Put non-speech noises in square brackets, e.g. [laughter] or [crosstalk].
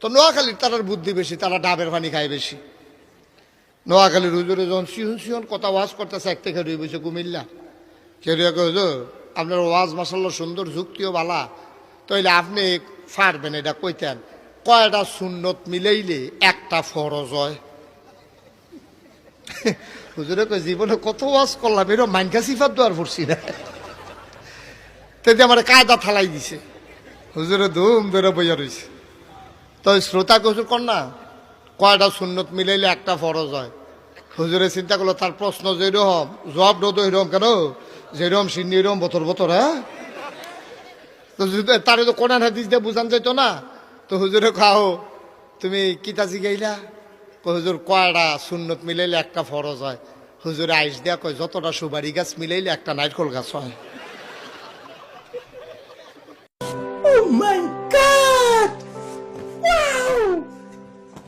তো নোয়াখালীর তারার বুদ্ধি বেশি, তারা ডাবের পানি খায় বেশি। নোয়াখালীর হুজুরে যখন সিহন সিহন কথা ওয়াজ করতেছে, এক থেকে দুই বসে কুমিল্লা। সেটা হুজুর, আপনার ওয়াজ মাসাল্লা সুন্দর, যুক্তিও বালা। তাইলে আপনি পারবেন এটা কইতেন। কয়টা সুন্নত মিলাইলে একটা ফরজ হয়? [laughs] হুজুরে কই জীবনে কত ওয়াজ করলাম এরকম মাইনকা সিফাত দোয়ার পড়ছি না। তেতে আমার কায়দা থালাই দিছে। হুজুরে ধুম ধরে বইয়া রয়েছে তো শ্রোতা কসুর কন্যা, কয়টা সুন্নত মিলাইলে একটা ফরজ হয়? হুজুরে চিন্তা করল, তার প্রশ্ন যেরকম, জবাব জব এরকম কেন? যেরকম সিন্নি, এরকম বতর বতর হ্যাঁ? তো তারে তো কোরআন দিয়ে বুঝান যেত না, তো হুজুরে খাও তুমি কিতা গাইলা হুজুর, কয়টা সুন্নত মিলাইলে একটা ফরজ হয়? হুজুরে আইস দিয়া কয়, যতটা সুবারি গাছ মিলাইলে একটা নারকল গাছ হয়। Oh my